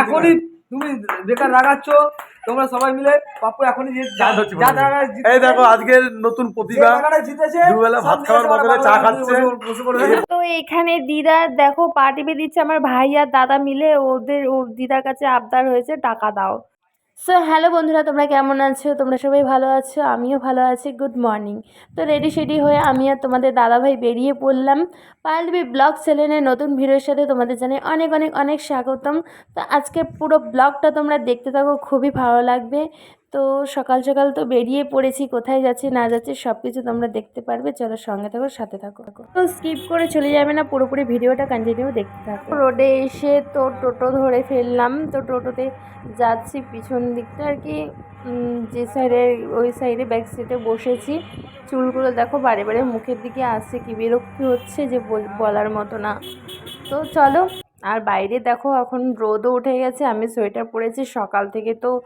এখনই তুমি বেকার রাগাচ্ছ তোমরা সবাই মিলে পাপ্পু এখনই এই দেখো আজকের নতুন প্রতিভা। দুবেলা ভাত খাওয়ার বদলে চা খাচ্ছে। তো এখানে দিদা দেখো পা টিপে দিচ্ছে আমার ভাই আর দাদা মিলে ওদের ও দিদার কাছে আবদার হয়েছে টাকা দাও। সো হ্যালো বন্ধুরা, তোমরা কেমন আছো? তোমরা সবাই ভালো আছো? আমিও ভালো আছি। গুড মর্নিং তো রেডি সেডি হয়ে আমি আর তোমাদের দাদাভাই বেরিয়ে পড়লাম পালবি ব্লগ সেলেনের নতুন ভিডিওর সাথে তোমাদের জানাই অনেক অনেক অনেক স্বাগতম। তো আজকে পুরো ব্লগটা তোমরা দেখতে থাকো, খুবই ভালো লাগবে। তো সকাল সকাল তো বেরিয়ে পড়েছি, কোথায় যাচ্ছি না যাচ্ছি সব কিছু তোমরা দেখতে পারবে। চলো সঙ্গে থাকো, সাথে থাকো। তো স্কিপ করে চলে যাবে না, পুরোপুরি ভিডিওটা কন্টিনিউ দেখতে থাকো। রোডে এসে তো টোটো ধরে ফেললাম, তো টোটোতে যাচ্ছি পিছন দিকটা আর কি। যে সাইডে ওই সাইডে ব্যাক সিটে বসেছি। চুলগুলো দেখো বারে বারে মুখের দিকে আসছে, কি বিরক্তি হচ্ছে যে বল- বলার মতো না। তো চলো, আর বাইরে দেখো এখন রোদও উঠে গেছে, আমি সোয়েটার পরেছি, সকাল থেকে তো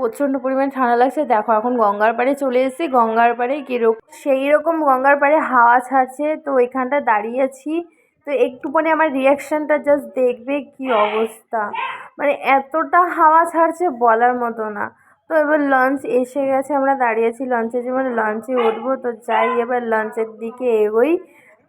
প্রচণ্ড পরিমাণে ঠান্ডা লাগছে। দেখো, এখন গঙ্গার পাড়ে চলে এসেছি। গঙ্গার পাড়ে কীরকম সেই রকম গঙ্গার পাড়ে হাওয়া ছাড়ছে। তো এখানটা দাঁড়িয়ে আছি। তো একটুখানি আমার রিয়াকশানটা জাস্ট দেখবে কি অবস্থা। মানে এতটা হাওয়া ছাড়ছে বলার মতো না। তো এবার লঞ্চ এসে গেছে, আমরা দাঁড়িয়েছি লঞ্চে যে মানে লঞ্চে উঠবো। তো যাই, এবার লঞ্চের দিকে এগোই।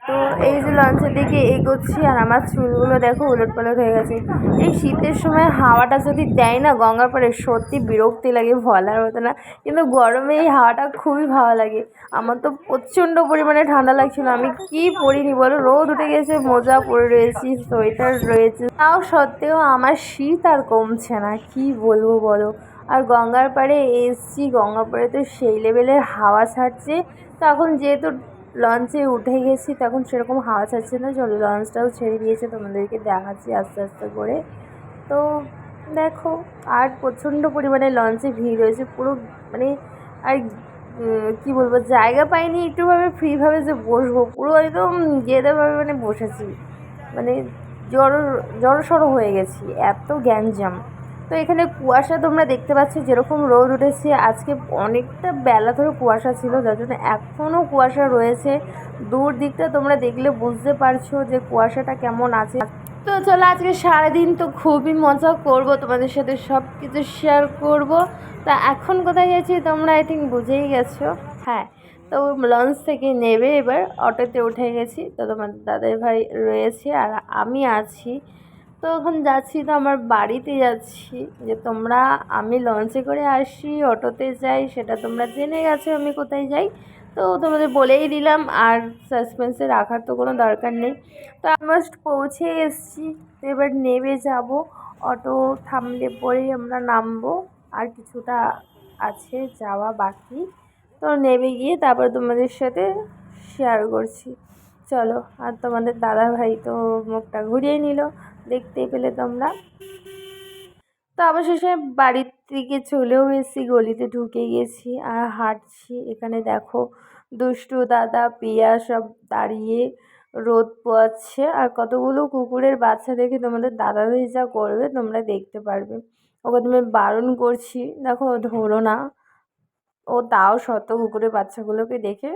তো এই যে লঞ্চের দিকে এগোচ্ছি আর আমার চুলগুলো দেখো উলট পালট হয়ে গেছে। এই শীতের সময় হাওয়াটা যদি দেয় না, গঙ্গার পরে সত্যি বিরক্তি লাগে বলার মতো না। কিন্তু গরমে এই হাওয়াটা খুবই ভালো লাগে। আমার তো প্রচণ্ড পরিমাণে ঠান্ডা লাগছিল। আমি কি পরিনি বলো? রোদ উঠে গেছে, মোজা পরে রয়েছি, সোয়েটার রয়েছে। তাও সত্ত্বেও আমার শীত আর কমছে না, কি বলব বলো? আর গঙ্গার পাড়ে এসছি, গঙ্গার পাড়ে তো সেই লেভেলের হাওয়া ছাড়ছে। তো এখন যেহেতু লঞ্চে উঠে গেছি, তখন সেরকম হাওয়া ছাড়ছে না, চলো লঞ্চটাও ছেড়ে দিয়েছে, তোমাদেরকে দেখাচ্ছি আস্তে আস্তে করে। তো দেখো, আর প্রচণ্ড পরিমাণে লঞ্চে ভিড় হয়েছে, পুরো মানে আর কি বলব, জায়গা পাইনি একটুভাবে ফ্রিভাবে যে বসবো, পুরো একদম গেদেভাবে মানে বসেছি। মানে জড়ো, জড়সড়ো হয়ে গেছি, এত গ্যাঞ্জাম। তো এখানে কুয়াশা তোমরা দেখতে পাচ্ছ যেরকম রোদ উঠেছে। আজকে অনেকটা বেলা ধরে কুয়াশা ছিল, যার জন্য এখনও কুয়াশা রয়েছে। দূর দিকটা তোমরা দেখলে বুঝতে পারছ যে কুয়াশাটা কেমন আছে। তো চলো আজকে সারাদিন তো খুবই মজা করব, তোমাদের সাথে সব কিছু শেয়ার করব। তা এখন কোথায় গেছি তোমরা আই থিঙ্ক বুঝেই গেছো। হ্যাঁ তো লঞ্চ থেকে নেবে এবার, অটোতে উঠে গেছি। তো তোমার দাদাই ভাই রয়েছে আর আমি আছি। তো এখন যাচ্ছি তো আমার বাড়িতে যাচ্ছি। যে তোমরা, আমি লঞ্চে করে আসি অটোতে যাই, সেটা তোমরা জেনে গেছো আমি কোথায় যাই। তো তোমাদের বলেই দিলাম, আর সাসপেন্সে রাখার তো কোনো দরকার নেই। তো অলমোস্ট পৌঁছে এসেছি, তো এবার নেমে যাব। অটো থামলে পরেই আমরা নামবো, আর কিছুটা আছে, যাওয়া বাকি। তো নেমে গিয়ে তারপর তোমাদের সাথে শেয়ার করছি। চলো, আর তোমাদের দাদা ভাই তো মুখটা ঘুরিয়ে নিল। দেখতেই পেলে তোমরা। তো অবশেষে বাড়ির থেকে চলেও এসেছি, গলিতে ঢুকে গেছি। আর হাঁটছি। এখানে দেখো দুষ্টু দাদা, পিয়া সব দাঁড়িয়ে রোদ পোয়াচ্ছে। আর কতগুলো কুকুরের বাচ্চা দেখে তোমাদের দাদা যা করবে তোমরা দেখতে পারবে। ওকে তুমি বারণ করছি। দেখো ধরো না। ও তাও শত কুকুরের বাচ্চাগুলোকে দেখে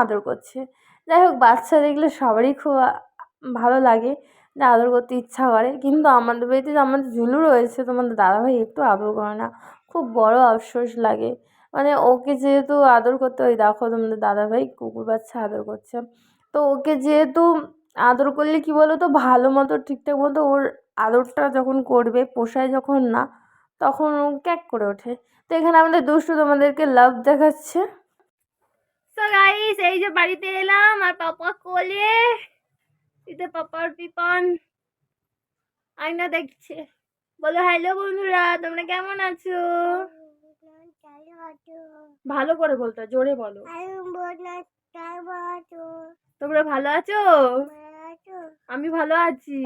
আদর করছে। যাই হোক, বাচ্চা দেখলে সবারই খুব ভালো লাগে। আদর করতে ইচ্ছা করে। কিন্তু আমাদের বাড়িতে আমাদের জুলু রয়েছে, তোমাদের দাদাভাই একটু আদর করে না। খুব বড় আফসোস লাগে। মানে ওকে যেহেতু আদর করতে, ওই দেখো তোমাদের দাদাভাই কুকুর বাচ্চা আদর করছে। তো ওকে যেহেতু আদর করলে কি বলো তো ভালো মতো, ঠিকঠাক মতো ওর আদরটা যখন করবে, পোষায় যখন না, তখন ও ক্যাক করে ওঠে। তো এখানে আমাদের দুষ্টু তোমাদেরকে লাভ দেখাচ্ছে। তো গাইস এই যে বাড়িতে এলাম, আর পাপা কোলে। এটা পাপার পিপন। আয়না দেখছে। বলো হ্যালো বন্ধুরা তোমরা কেমন আছো? ভালো করে বলতো জোরে বলো। তোমরা ভালো আছো? আমি ভালো আছি।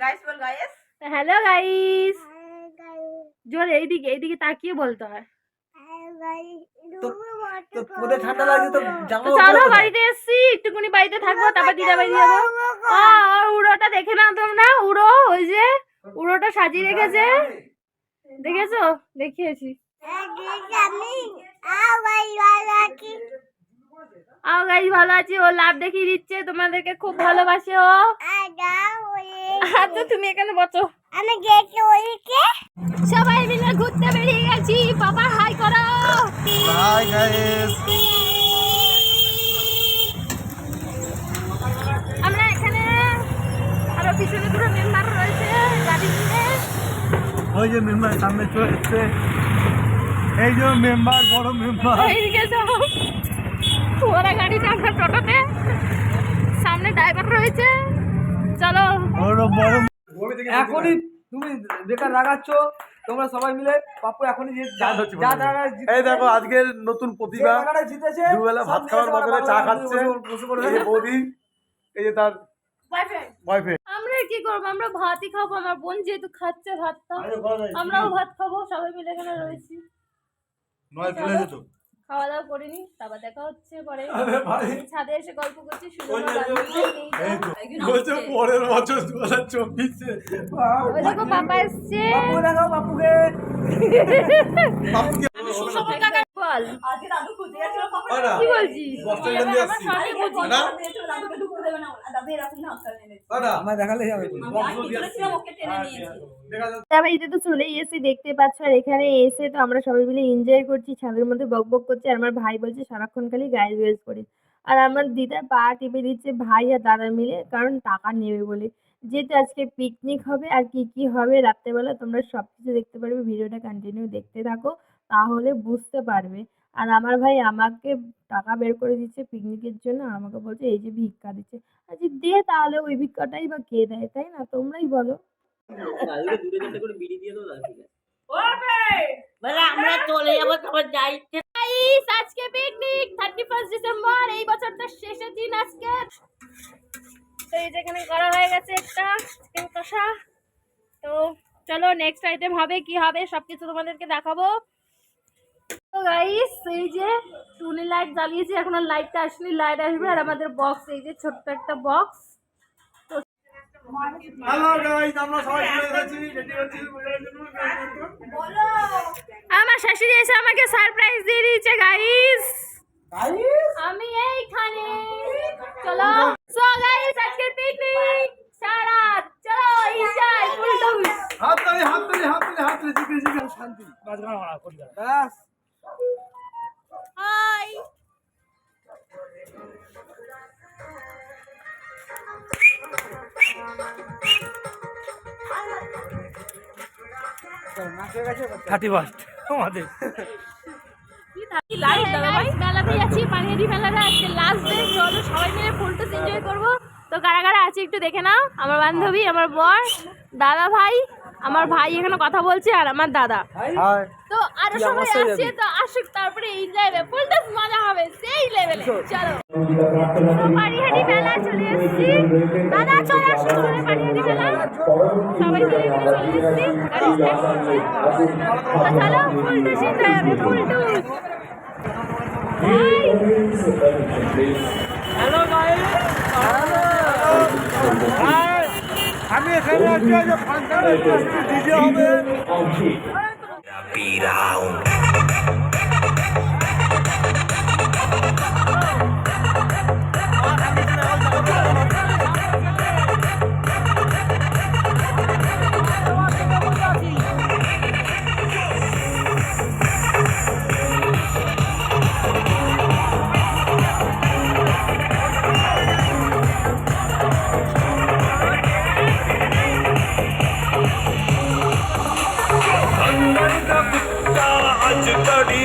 গাইস হ্যালো গাইস জোরে এইদিকে এইদিকে তাকিয়ে বলতে হয়। তো ঠান্ডা লাগছে তো জামা চলো বাড়িতে এসছি একটুখানি বাড়িতে থাকব তারপর দিদা বাড়ি যাব। আ, উড়োটা দেখে নাও তোমরা উড়ো ওই যে উড়োটা সাজিয়ে রেখেছে। দেখেছ? দেখিয়েছি। আও ভালো আছি। ও লাভ দেখিয়ে দিচ্ছে। তোমাদেরকে খুব ভালোবাসে ও। আচ্ছা তুমি এখানে বসো। আমি গেছি ওইকে সবাই মিলে ঘুরতে বেরিয়ে গেছি। বাবা হাই করো। হাই গাইস আমরা এখানে আরও পিছনে দুটো মেম্বার রয়েছে গাড়ি নিয়ে। ওই যে মেম্বার সামনে চলে এসছে। এই যে মেম্বার বড় মেম্বার এইদিকে সব ওরা গাড়ি আমরা টোটোতে। সামনে ড্রাইভার রয়েছে। চলো। বড় বড়। এখনই তুমি বেকার রাগাচ্ছ তোমরা সবাই মিলে পাপ্পু এখনই যে যা যা টাকা জিতেছে, এই দেখো আজকের নতুন প্রতিভা। জিতেছে দুবেলা ভাত খাওয়ার বদলে চা খাচ্ছে। বৌদি এই যে তার বয়ফ্রেন্ড আমরা কি করব? আমরা ভাতই খাব আমার বোন যেহেতু খাচ্ছে ভাতটা। আমরাও ভাত খাব সবাই মিলে এখানে রয়েছি। নয় চলো। যেত খাওয়া দাওয়া করিনি তারপর দেখা হচ্ছে পরে। ছাদে এসে গল্প করছি পরের বছর দু হাজার চব্বিশে দেখো পাপা এসছে। পাপ্পু কি পাপ্পুকে তারপর এই যে তো। চলে এসে দেখতে পাচ্ছ আর এখানে এসে তো আমরা সবাই মিলে এনজয় করছি ছাদের মধ্যে বক বক করছে আর আমার ভাই বলছে সারাক্ষণ খালি গাইজ গাইজ করি। আর আমার দিদার পা টিপে দিচ্ছে ভাই আর দাদা মিলে কারণ টাকা নেবে বলে। যেহেতু আজকে পিকনিক হবে আর কি কি হবে রাত্রেবেলা তোমরা সব কিছু দেখতে পারবে ভিডিওটা কন্টিনিউ দেখতে থাকো। তাহলে বুঝতে পারবে। আর আমার ভাই আমাকে টাকা বের করে দিচ্ছে পিকনিকের জন্য আর আমাকে বলছে এই যে ভিক্ষা দিচ্ছে। আচ্ছা দে তাহলে ওই ভিক্ষাটাই বা কে দেয় তাই না? তোমরাই বলো। আমরা চলে যাব তোমার যাইতে গাইস আজকে পিকনিক থার্টি ফার্স্ট ডিসেম্বর এই বছরটার শেষের দিন আজকে। তো এই যেখানে করা হয়ে গেছে একটা চিকেন কষা। তো চলো নেক্সট আইটেম হবে কি হবে সব কিছু তোমাদেরকে দেখাবো। তো গাইস এই যে টুনি লাইট জ্বালিয়েছি এখন আর লাইটটা আসলে লাইট আসবে আর আমাদের বক্স এই যে ছোট্ট একটা বক্স আমরা শাশুড়ি এসে আমাকে সারপ্রাইজ দিয়ে দিয়েছে গাইস আমি এইখানে। চলো। সো গাইস আজকের পিকনিক সারা চলো এনজয় ফুল হাত তালি হাত তালি হাত তালি হাত তালি শান্তি। ব্যাস। হাই থার্টি ফার্স্ট আমাদের। মেলাতে আজকে লাস্ট ডে চলো সবাই মিলে এনজয় করব। তো কারা কারা আছে একটু দেখে নাও। আমার বান্ধবী আমার বর দাদা ভাই আমার ভাই এখানে কথা বলছে আর আমার দাদা। তো আরও সবাই আসছে তো আসুক তারপরে এনজয় হবে ফুল টাস মজা হবে সেই লেভেলে চলো। পানিহাটি মেলা চলে এসেছি। দাদা চলে আসো আমাদের পানিহাটি মেলা। সবাই চলে এসেছি। চলো ফুল টাস এনজয় হবে ফুল হ্যালো গাইস আমি এখানে ராஜு தடி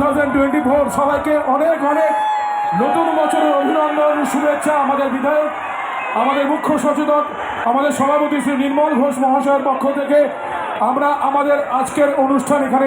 2024 সবাইকে অনেক অনেক নতুন বছরের অভিনন্দন, শুভেচ্ছা আমাদের বিধায়ক, আমাদের মুখ্য সচেতক, আমাদের সভাপতি শ্রী নির্মল ঘোষ মহাশয়ের পক্ষ থেকে। আমরা আমাদের আজকের অনুষ্ঠান এখানে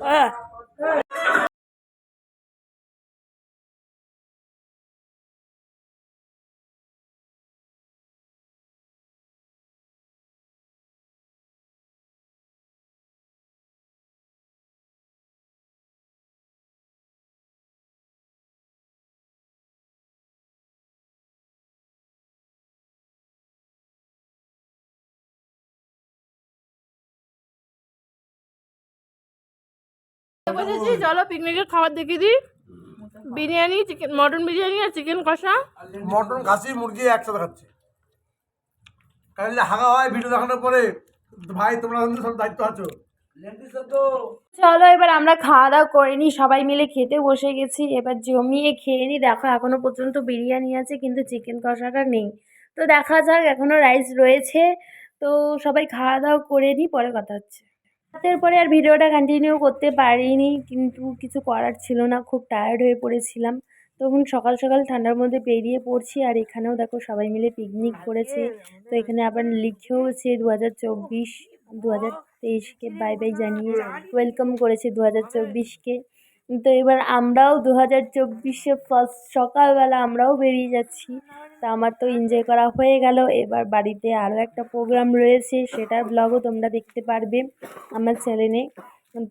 哎。বসেছি চলো পিকনিকের খাবার দেখিয়ে দিই। বিরিয়ানি চিকেন মটন বিরিয়ানি আর চিকেন কষা। মটন খাসি মুরগি একসাথে খাচ্ছে। কারণ হাগা হয় ভিডিও দেখানোর পরে। ভাই তোমরা কিন্তু সব দায়িত্ব আছো। চলো এবার আমরা খাওয়া দাওয়া করে নিই। সবাই মিলে খেতে বসে গেছি। এবার জমিয়ে খেয়ে নিই। দেখো এখনও পর্যন্ত বিরিয়ানি আছে কিন্তু চিকেন কষাটা নেই। তো দেখা যাক এখনও রাইস রয়েছে। তো সবাই খাওয়া দাওয়া করে নিই পরে কথা হচ্ছে। রাতের পরে আর ভিডিওটা কন্টিনিউ করতে পারিনি কিন্তু কিছু করার ছিল না খুব টায়ার্ড হয়ে পড়েছিলাম। তখন সকাল সকাল ঠান্ডার মধ্যে বেরিয়ে পড়ছি আর এখানেও দেখো সবাই মিলে পিকনিক করেছে। তো এখানে আবার লিখেওছে দু হাজার চব্বিশ দু হাজার তেইশকে বাই বাই জানিয়ে ওয়েলকাম করেছে দু হাজার চব্বিশকে। তো এবার আমরাও দু হাজার চব্বিশে ফার্স্ট সকালবেলা আমরাও বেরিয়ে যাচ্ছি। তা আমার তো এনজয় করা হয়ে গেল। এবার বাড়িতে আরও একটা প্রোগ্রাম রয়েছে, সেটার ব্লগও তোমরা দেখতে পারবে আমার চ্যানেলে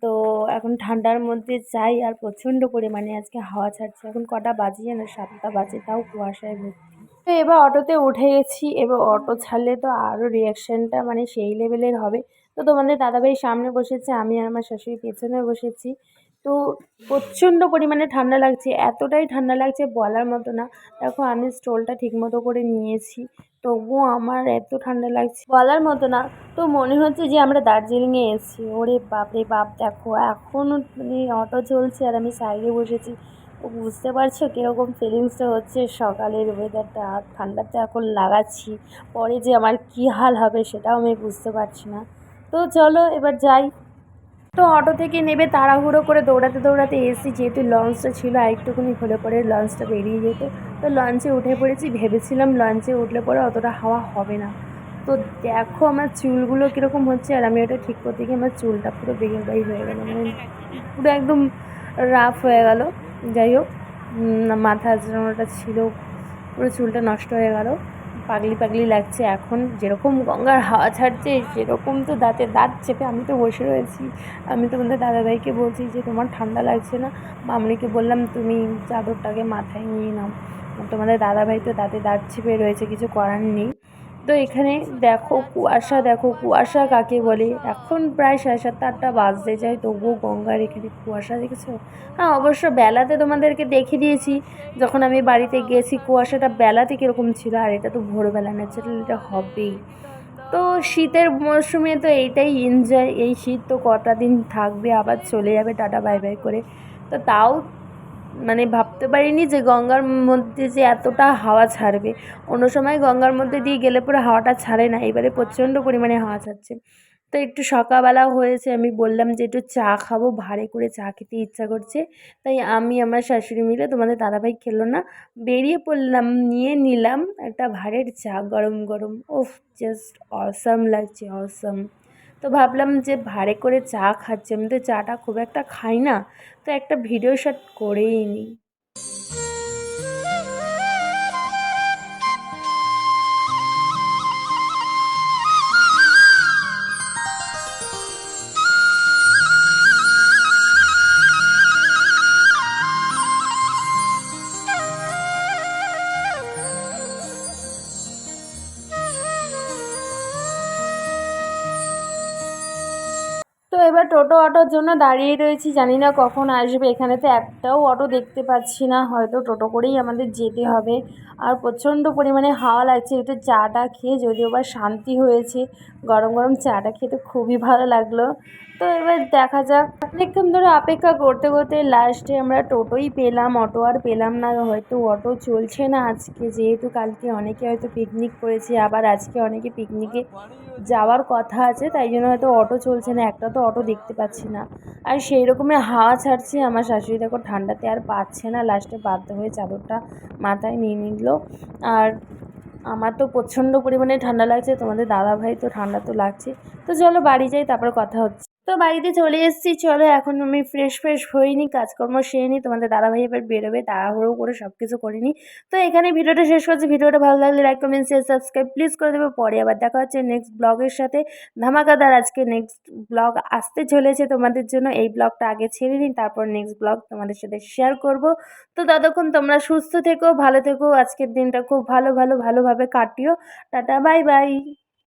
তো এখন ঠান্ডার মধ্যে যাই, আর প্রচণ্ড পরিমাণে আজকে হাওয়া ছাড়ছে। এখন কটা বাজে যেন সাতটা বাজে, তাও কুয়াশায় ভর্তি। তো এবার অটোতে উঠে গেছি। এবার অটো ছাড়লে তো আরও রিয়াকশানটা মানে সেই লেভেলের হবে। তো তোমাদের দাদাভাই সামনে বসেছে, আমি আর আমার শাশুড়ি পেছনে বসেছি। তো প্রচণ্ড পরিমাণে ঠান্ডা লাগছে, এতটাই ঠান্ডা লাগছে বলার মতো না। দেখো আমি স্টোলটা ঠিকমতো করে নিয়েছি, তবুও আমার এত ঠান্ডা লাগছে বলার মতো না। তো মনে হচ্ছে যে আমরা দার্জিলিংয়ে এসেছি। ওরে বাপরে বাপ, দেখো এখনও মানে অটো চলছে আর আমি সাইডে বসেছি। বুঝতে পারছ কীরকম ফিলিংসটা হচ্ছে সকালের ওয়েদারটা ঠান্ডাতে এখন লাগাচ্ছি। পরে যে আমার কী হাল হবে সেটাও আমি বুঝতে পারছি না। তো চলো এবার যাই। তো অটো থেকে নেবে তাড়াহুড়ো করে দৌড়াতে দৌড়াতে এসেছি যেহেতু লঞ্চটা ছিল আরেকটুকুনি হলে পরে লঞ্চটা বেরিয়ে যেত। তো লঞ্চে উঠে পড়েছি, ভেবেছিলাম লঞ্চে উঠলে পরে অতটা হাওয়া হবে না। তো দেখো আমার চুলগুলো কীরকম হচ্ছে, আর আমি ওটা ঠিক করতে গিয়ে আমার চুলটা পুরো বেগে বাই হয়ে গেলো। মানে পুরো একদম রাফ হয়ে গেল। যাই হোক মাথা আঁচড়ানোটা ছিল, পুরো চুলটা নষ্ট হয়ে গেল। পাগলি পাগলি লাগছে। এখন যেরকম গঙ্গার হাওয়া ছাড়ছে, সেরকম তো দাঁতে দাঁত চেপে আমি তো বসে রয়েছি। আমি তোমাদের দাদাভাইকে বলছি যে, তোমার ঠান্ডা লাগছে না? মামনিকে বললাম, তুমি চাদরটাকে মাথায় নিয়ে নাও। তোমাদের দাদাভাই তো দাঁতে দাঁত চেপে রয়েছে, কিছু করার নেই। তো এখানে দেখো কুয়াশা দেখো কুয়াশা কাকে বলে? এখন প্রায় সাড়ে সাতটা, আটটা বাজতে যায় তবুও গঙ্গার এখানে কুয়াশা দেখেছ? হ্যাঁ অবশ্য বেলাতে তোমাদেরকে দেখে দিয়েছি, যখন আমি বাড়িতে গেছি, কুয়াশাটা বেলাতে কীরকম ছিল, আর এটা তো ভোরবেলা ন্যাচারাল এটা হবেই। তো শীতের মরশুমে তো এইটাই এনজয় এই শীত তো কটা দিন থাকবে, আবার চলে যাবে, টাটা বাই বাই করে। তো তাও মানে ভাবতে পারিনি যে গঙ্গার মধ্যে যে এতটা হাওয়া ছাড়বে। অন্য সময় গঙ্গার মধ্যে দিয়ে গেলে পরে হাওয়াটা ছাড়ে না, এবারে প্রচণ্ড পরিমাণে হাওয়া ছাড়ছে। তো একটু সকালবেলা হয়েছে, আমি বললাম যে একটু চা খাব ভারে করে চা খেতে ইচ্ছা করছে। তাই আমি আমার শাশুড়ি মিলে তোমাদের দাদাভাই খেলো না, বেরিয়ে পড়লাম, নিয়ে নিলাম একটা ভারের চা গরম গরম। ওফ জাস্ট অসাম লাগছে অসাম তো ভাবলাম যে ভারে করে চা খাচ্ছি। আমি তো চাটা খুব একটা খাই না, তো একটা ভিডিও শট করেই নিই। এবার টোটো অটোর জন্য দাঁড়িয়ে রয়েছি। জানি না কখন আসবে। এখানে তো একটাও অটো দেখতে পাচ্ছি না। হয়তো টোটো করেই আমাদের যেতে হবে। আর প্রচণ্ড পরিমাণে হাওয়া লাগছে। একটু চাটা খেয়ে যদিও বা শান্তি হয়েছে। গরম গরম চাটা খেতে খুবই ভালো লাগল। তো এবার দেখা যাক। অনেকক্ষণ ধরে অপেক্ষা করতে করতে লাস্টে আমরা টোটোই পেলাম, অটো আর পেলাম না। হয়তো অটো চলছে না আজকে, যেহেতু কালকে অনেকে হয়তো পিকনিক করেছে, আবার আজকে অনেকে পিকনিকে যাওয়ার কথা আছে, তাই জন্য হয়তো অটো চলছে না, একটা তো অটো দেখতে পাচ্ছি না। আর সেই রকমের হাওয়া ছাড়ছে, আমার শাশুড়ি দেখো ঠান্ডাতে আর পাচ্ছে না লাস্টে বাধ্য হয়ে চাদরটা মাথায় নিয়ে নিল। আর আমার তো প্রচণ্ড পরিমাণে ঠান্ডা লাগছে, তোমাদের দাদা ভাই তো ঠান্ডা তো লাগছে। তো চলো বাড়ি যাই, তারপর কথা হচ্ছে। তো বাড়িতে চলে এসেছি, চলো এখন আমি ফ্রেশ ফ্রেশ হয়ে হইনি কাজকর্ম সেরে নিই তোমাদের দাদাভাই এবার বেরোবে তাড়াহুড়ো করে সব কিছু করে নিই তো এখানে ভিডিওটা শেষ করছি, ভিডিওটা ভালো লাগলে like comment share subscribe please করে দেবে। পরে আবার দেখা হচ্ছে নেক্সট ব্লগের সাথে। ধামাকাদার আজকে নেক্সট ব্লগ আসতে চলেছে তোমাদের জন্য, এই ব্লগটা আগে ছেড়ে নিই, তারপর নেক্সট ব্লগ তোমাদের সাথে শেয়ার করব। তো ততক্ষণ তোমরা সুস্থ থেকো, ভালো থেকো, আজকের দিনটা খুব ভালো ভালো, ভালোভাবে কাটিও। Tata bye bye